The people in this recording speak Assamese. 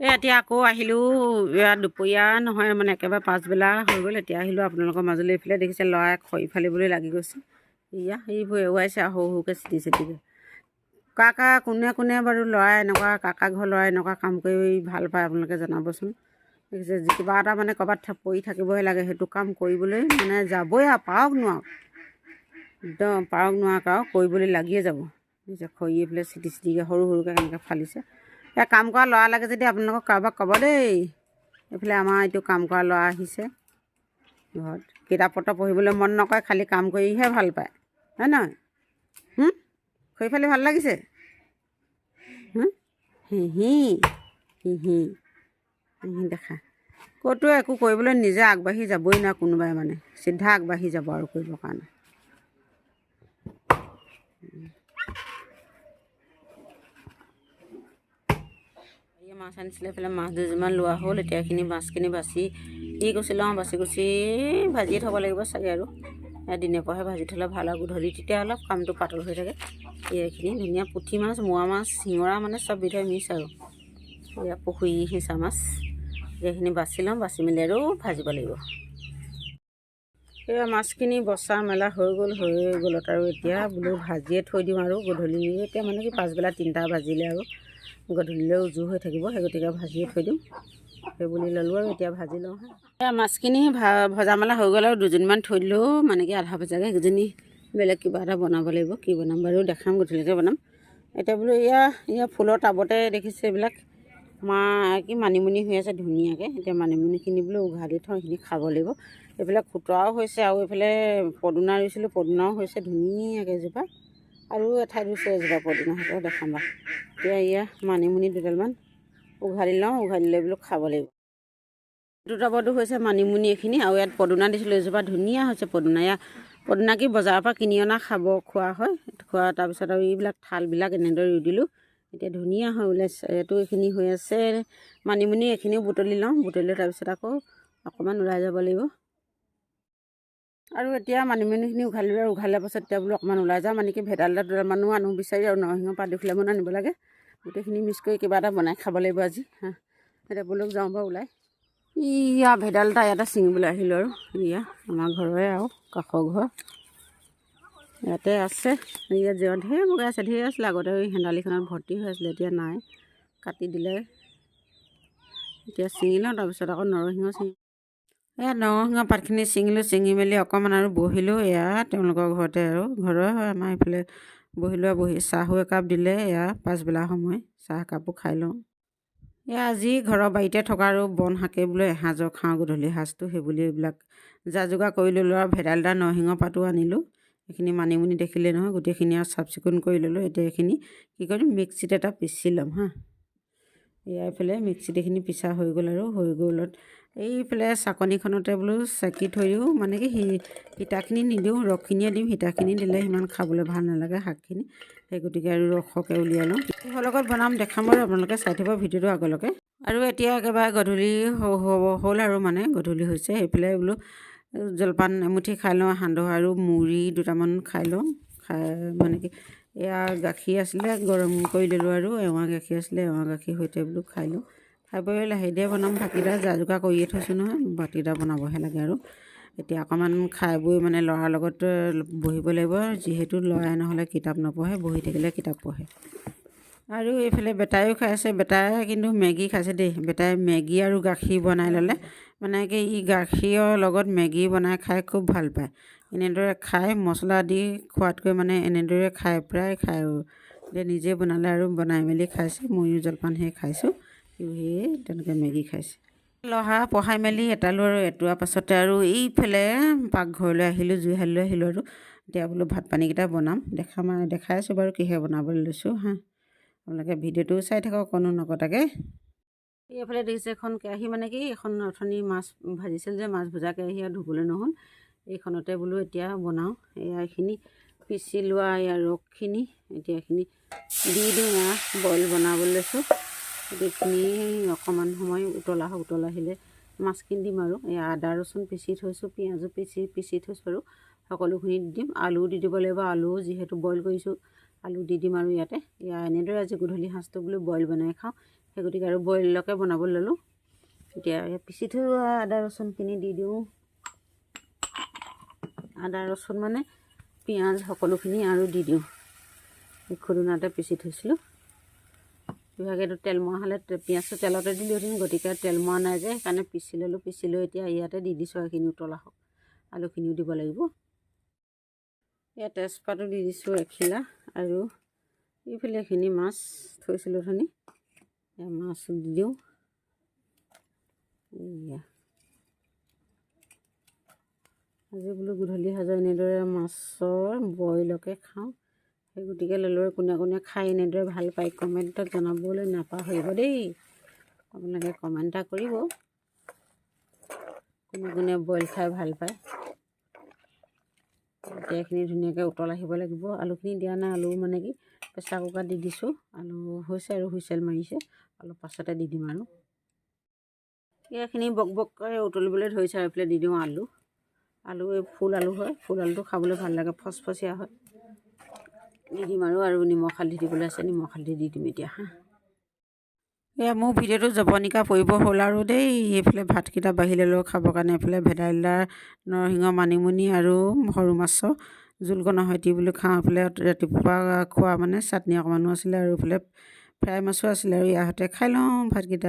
এই এতিয়া আকৌ আহিলোঁ। এয়া দুপৰীয়া নহয় মানে একেবাৰে পাছবেলা হৈ গ'ল। এতিয়া আহিলোঁ আপোনালোকৰ মাজলৈ এইফালে। দেখিছে ল'ৰাই খৰি ফালিবলৈ লাগি গৈছে। এয়া সেইবোৰ এৰুৱাইছে আৰু সৰু সৰুকৈ চিটি চিটিকৈ। কা কা কোনে কোনে বাৰু ল'ৰাই এনেকুৱা কাকা ঘৰ ল'ৰাই এনেকুৱা কাম কৰি ভাল পায় আপোনালোকে জনাবচোন। দেখিছে যি কিবা এটা মানে ক'ৰবাত পৰি থাকিবহে লাগে। সেইটো কাম কৰিবলৈ মানে যাবই আৰু পাৰক নোৱাৰক। একদম পাৰক নোৱাৰক আৰু কৰিবলৈ লাগিয়ে যাব। দেখিছে খৰি এইফালে চিটি চিটিকৈ সৰু সৰুকৈ কেনেকৈ ফালিছে। এয়া কাম কৰা ল'ৰা লাগে যদি আপোনালোকক কাৰোবাক ক'ব দেই। এইফালে আমাৰ এইটো কাম কৰা ল'ৰা আহিছে। ঘৰত কিতাপ পত্ৰ পঢ়িবলৈ মন নকৰে খালী কাম কৰিহে ভাল পায়। হয় নহয়? খৰি ফালি ভাল লাগিছে? হিহি হিহি হিহি দেখা। ক'তো একো কৰিবলৈ নিজে আগবাঢ়ি যাবই নোৱাৰে কোনোবাই মানে। চিধা আগবাঢ়ি যাব আৰু কৰিবৰ কাৰণে। মাছ আনিছিলে এইফালে মাছ দুযোৰমান লোৱা হ'ল এতিয়া এইখিনি মাছখিনি বাচি কি কৈছিলোঁ অঁ বাচি কুচি ভাজিয়ে থ'ব লাগিব চাগে আৰু। এয়া দিনে পৰহে ভাজি থ'লে ভালো আৰু গধূলি তেতিয়া অলপ কামটো পাতল হৈ থাকে। এইখিনি ধুনীয়া পুঠি মাছ, মোৱা মাছ, শিঙৰা মানে চব বিধৰ মিক্স আৰু। এয়া পুখুৰী সিঁচা মাছ, এইখিনি বাচি ল'ম, বাচি মেলি আৰু ভাজিব লাগিব। এয়া মাছখিনি বচা মেলা হৈ গ'ল, হৈ গ'লত আৰু এতিয়া বোলো ভাজিয়ে থৈ দিওঁ আৰু। গধূলি, এতিয়া মানে কি পাছবেলা তিনিটা বাজিলে আৰু। গধূলিলৈ উজু হৈ থাকিব সেই গতিকে ভাজিয়ে থৈ দিওঁ সেই বুলি ল'লোঁ আৰু এতিয়া ভাজি লওঁ এয়া মাছখিনি ভজা মেলা হৈ গ'ল আৰু দুজনীমান থৈ দিলেও মানে কি আধা ভজাকৈ সেইজনী বেলেগ কিবা এটা বনাব লাগিব কি বনাম বাৰু দেখাম গধূলিকৈ বনাম। এতিয়া বোলো এয়া এয়া ফুলৰ টাবতে দেখিছে এইবিলাক। মা কি মানিমুনি হৈ আছে ধুনীয়াকৈ। এতিয়া মানিমুনিখিনি বোলো উঘালি থওঁ সেইখিনি খাব লাগিব। এইফালে খুতৰাও হৈছে আৰু এইফালে পদুনা ৰুইছিলোঁ পদুনাও হৈছে ধুনীয়াকৈ এজোপা। আৰু এঠাইত ৰুইছোঁ এজোপা পদুনা সেইটো দেখাম বাৰু এতিয়া এয়া মানিমুনি দুডালমান উঘালি লওঁ উঘালি লৈ বোলো খাব লাগিব। দুটা পদু হৈছে মানিমুনি এইখিনি আৰু ইয়াত পদুনা দিছিলোঁ এজোপা ধুনীয়া হৈছে পদুনা। ইয়াত পদুনা কি বজাৰৰ পৰা কিনি অনা খাব খোৱা হয়। খোৱা তাৰপিছত আৰু এইবিলাক ঠালবিলাক এনেদৰে ৰুই দিলোঁ। এতিয়া ধুনীয়া হৈ ওলাইছে এইটো এইখিনি হৈ আছে। মানিমুনি এইখিনিও বুটলি লওঁ বুটলি লৈ তাৰপিছত আকৌ অকণমান ওলাই যাব লাগিব। আৰু এতিয়া মানিমুনিখিনি উঘালি লৈ উঘালি পাছত এতিয়া বোলো অকণমান ওলাই যাওঁ মানে কি ভেদাইলতা দুডালমানো আনো বিচাৰি আৰু নৰসিংহ পাত দুখিলামানো আনিব লাগে। গোটেইখিনি মিক্স কৰি কিবা এটা বনাই খাব লাগিব আজি হা। এতিয়া বোলো যাওঁ বাৰু ওলাই। ইয়া ভেদাইলতা ইয়াতে ছিঙিবলৈ আহিলোঁ আৰু। ইয়া আমাৰ ঘৰৰে আৰু কাষৰ ঘৰ। ইয়াতে আছে। ইয়াত জীৱ ঢেৰ বগাই আছে ঢেৰ আছিলে। আগতে এই ভৰ্তি হৈ আছিলে এতিয়া নাই। কাটি দিলে। এতিয়া ছিঙি লওঁ তাৰপিছত আকৌ নৰসিংহ ছিঙি এয়া নৰসিংহ পাতখিনি ছিঙিলোঁ ছিঙি মেলি অকণমান আৰু বহিলোঁ এয়া তেওঁলোকৰ ঘৰতে আৰু। ঘৰৰ হয় আমাৰ এইফালে বহিলোঁ আৰু বহি চাহো একাপ দিলে এয়া পাছবেলা সময় চাহ একাপো খাই লওঁ। এয়া আজি ঘৰৰ বাৰীতে থকা আৰু বন শাকে বোলে এসাঁজৰ খাওঁ গধূলি সাঁজটো সেইবুলি এইবিলাক যা যোগাৰ কৰি ল'লোঁ আৰু ভেদাইলতা নৰসিংহ পাতো আনিলোঁ। এইখিনি মানিমুনি দেখিলে নহয় গোটেইখিনি আৰু চাফ চিকুণ কৰি ল'লোঁ এতিয়া এইখিনি কি কৰিম মিক্সিত এটা পিচি ল'ম হা। এইফালে মিক্সিত এইখিনি পিছা হৈ গ'ল আৰু হৈ গ'লত এইফালে চাকনিখনতে বোলো চাকি থৈ দিওঁ মানে কি সীতাখিনি নিদিওঁ ৰসখিনিয়ে দিম সীতাখিনি দিলে সিমান খাবলৈ ভাল নালাগে শাকখিনি। সেই গতিকে আৰু ৰসকে উলিয়াই লওঁ। কিহৰ লগত বনাম দেখাম আৰু আপোনালোকে চাই থ'ব ভিডিঅ'টো আগলৈকে। আৰু এতিয়া একেবাৰে গধূলি হ'ল আৰু মানে গধূলি হৈছে। সেইফালে বোলো জলপান এমুঠি খাই লওঁ সান্দহ আৰু মুড়ি দুটামান খাই লওঁ। খাই মানে কি এয়া গাখীৰ আছিলে গৰম কৰি ল'লোঁ আৰু এৱা গাখীৰ আছিলে এৱা গাখীৰ সৈতে বোলো খাই লওঁ। খাই বৈ লাহে ধীৰে বনাম ভাতকেইটা যা যোগাৰ কৰিয়ে থৈছোঁ নহয় ভাতকেইটা বনাবহে লাগে আৰু। এতিয়া অকণমান খাই বৈ মানে ল'ৰাৰ লগত বহিব লাগিব যিহেতু ল'ৰাই নহ'লে কিতাপ নপঢ়ে বহি থাকিলে কিতাপ পঢ়ে। আৰু এইফালে বেটাইও খাই আছে বেটাই কিন্তু মেগী খাইছে দেই বেটাই মেগী আৰু গাখীৰ বনাই ল'লে মানে কি ই গাখীৰৰ লগত মেগী বনাই খাই খুব ভাল পায়। এনেদৰে খাই মছলা দি খোৱাতকৈ মানে এনেদৰে খাই প্ৰায় খায় আৰু। এতিয়া নিজে বনালে আৰু বনাই মেলি খাইছে ময়ো জলপান সেই খাইছোঁ সিও সেয়ে তেনেকৈ মেগী খাইছে। লহা পঢ়াই মেলি এটালোঁ আৰু এটোৱাৰ পাছতে আৰু এইফালে পাকঘৰলৈ আহিলোঁ জুইশাললৈ আহিলোঁ আৰু। এতিয়া বোলো ভাত পানীকেইটা বনাম দেখাম আৰু দেখাই আছোঁ বাৰু কিহে বনাবলৈ লৈছোঁ হা। আপোনালোকে ভিডিঅ'টো চাই থাকক কোনো নকটাকৈ। এইফালে দেখিছে এখন কেৰাহী মানে কি এখন অথনি মাছ ভাজিছিল যে মাছ ভজা কেৰাহী আৰু ধুবলৈ নহ'ল। এইখনতে বোলো এতিয়া বনাওঁ। এয়া এইখিনি পিচি লোৱা এয়া ৰসখিনি এতিয়া এইখিনি দি দিওঁ এয়া বইল বনাবলৈ লৈছোঁ। এইখিনি অকণমান সময় উতলা উতলা আহিলে মাছখিনি দিম আৰু। এয়া আদা ৰচুন পিচি থৈছোঁ পিঁয়াজো পিচি পিচি থৈছোঁ আৰু। সকলোখিনি দি দিম। আলুও দি দিব লাগিব। আলুও যিহেতু বইল কৰিছোঁ আলু দি দিম আৰু ইয়াতে। এয়া এনেদৰে আজি গধূলি সাঁজটো বোলো বইল বনাই খাওঁ। সেই গতিকে আৰু বইলকে বনাবলৈ ল'লোঁ। এতিয়া পিচি থোৱা আদা ৰচুনখিনি দি দিওঁ। আদা ৰচুন মানে পিঁয়াজ সকলোখিনি আৰু দি দিওঁ। এই খুদুনাতে পিচি থৈছিলোঁ। বিভাগেতো তেল মৰা হ'লে পিঁয়াজটো তেলতে দিলোহেঁতেন গতিকে তেল মৰা নাই যে, সেইকাৰণে পিচি ল'লোঁ, পিচি লৈ এতিয়া ইয়াতে দি দিছোঁ সেইখিনি উতলা হওক। আলুখিনিও দিব লাগিব। ইয়াত তেজপাতো দি দিছোঁ এখিলা আৰু এইফালে এইখিনি মাছ থৈছিলোঁ ধনি। মাছ দি দিওঁ। এয়া আজি বোলো গধূলি সাজৰ এনেদৰে মাছৰ বইলকে খাওঁ। সেই গতিকে ল'লৈ কোনে কোনে খাই এনেদৰে ভাল পায় কমেণ্টত জনাবলৈ নাপাহৰিব দেই। আপোনালোকে কমেণ্ট এটা কৰিব। কোনে কোনে বইল খাই ভাল পায়। এইখিনি ধুনীয়াকৈ উতল আহিব লাগিব। আলুখিনি দিয়া নাই আলু মানে কি প্ৰেছাৰ কুকাৰত দি দিছোঁ। আলু হৈছে আৰু হুইচেল মাৰিছে। অলপ পাছতে দি দিম আৰু। এইখিনি বক বককৈ উতলিবলৈ ধৰিছে আৰু এইফালে দি দিওঁ আলু। আলু এই ফুল আলু হয়। ফুল আলুটো খাবলৈ ভাল লাগে ফচফচীয়া হয়। দি দিম আৰু আৰু নিমখ হালধি দিবলৈ আছে নিমখ হালধি দি দিম এতিয়া হা। এয়া মোৰ ভিডিঅ'টো জৱনিকা পৰিব হ'ল আৰু দেই। এইফালে ভাতকেইটা বাঢ়ি ল'লোঁ খাবৰ কাৰণে এইফালে ভেদাইলতা নৰসিংহ মানিমুনি আৰু সৰু মাছৰ জোলকণৰ সৈতে বোলো খাওঁ। এইফালে ৰাতিপুৱা খোৱা মানে চাটনি অকণমানো আছিলে আৰু এইফালে ফ্ৰাই মাছো আছিলে আৰু ইয়াৰ সৈতে খাই লওঁ ভাতকেইটা।